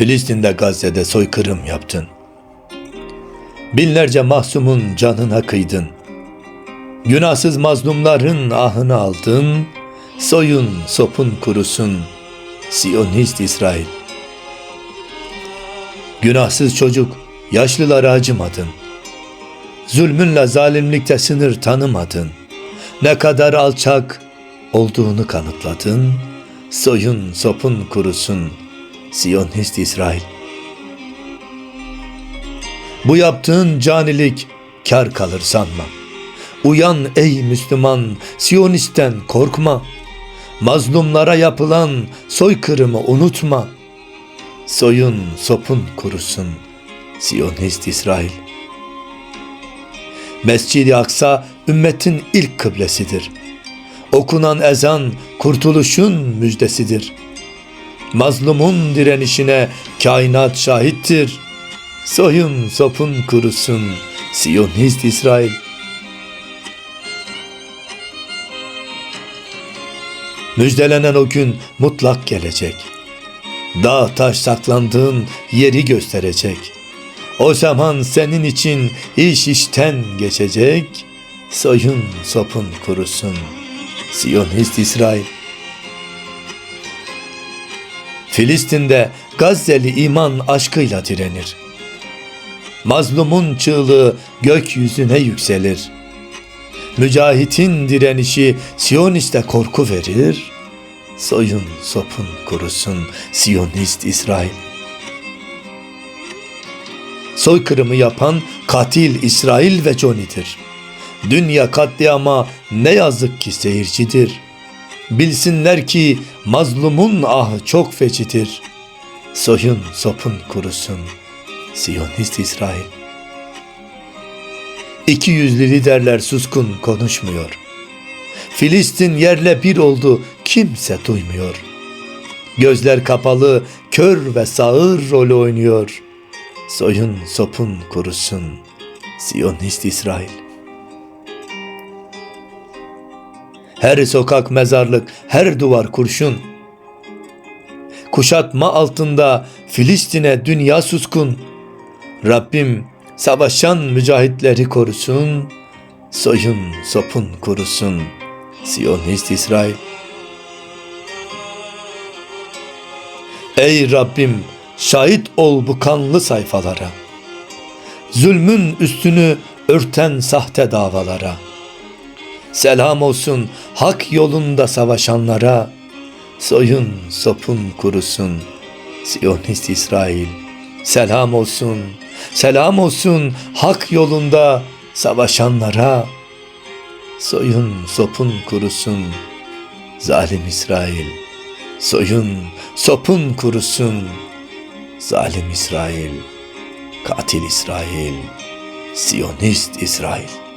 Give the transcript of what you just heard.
Filistin'de Gazze'de soykırım yaptın. Binlerce mahzumun canına kıydın. Günahsız mazlumların ahını aldın. Soyun sopun kurusun. Siyonist İsrail. Günahsız çocuk, yaşlılara acımadın. Zulmünle zalimlikte sınır tanımadın. Ne kadar alçak olduğunu kanıtladın. Soyun sopun kurusun. Siyonist İsrail. Bu yaptığın canilik kar kalır sanma. Uyan ey Müslüman, Siyonisten korkma. Mazlumlara yapılan soykırımı unutma. Soyun sopun kurusun, Siyonist İsrail. Mescid-i Aksa ümmetin ilk kıblesidir. Okunan ezan kurtuluşun müjdesidir. Mazlumun direnişine kainat şahittir. Soyun sopun kurusun, Siyonist İsrail. Müjdelenen o gün mutlak gelecek. Dağ taş saklandığın yeri gösterecek. O zaman senin için iş işten geçecek. Soyun sopun kurusun. Siyonist İsrail. Filistin'de Gazze'li iman aşkıyla direnir. Mazlumun çığlığı gökyüzüne yükselir. Mücahitin direnişi Siyonist'e korku verir. Soyun sopun kurusun Siyonist İsrail. Soykırımı yapan katil İsrail ve Johnny'dir. Dünya katliama ne yazık ki seyircidir. Bilsinler ki mazlumun ahı çok fecidir. Soyun sopun kurusun Siyonist İsrail. İki yüzlü liderler suskun konuşmuyor. Filistin yerle bir oldu kimse duymuyor. Gözler kapalı kör ve sağır rolü oynuyor. Soyun sopun kurusun Siyonist İsrail. Her sokak mezarlık, her duvar kurşun. Kuşatma altında Filistin'e dünya suskun. Rabbim savaşan mücahitleri korusun. Soyun sopun kurusun. Siyonist İsrail. Ey Rabbim şahit ol bu kanlı sayfalara. Zulmün üstünü örten sahte davalara. Selam olsun hak yolunda savaşanlara. Soyun sopun kurusun. Siyonist İsrail. Selam olsun. Selam olsun hak yolunda savaşanlara. Soyun sopun kurusun. Zalim İsrail. Soyun sopun kurusun. Zalim İsrail. Katil İsrail. Siyonist İsrail.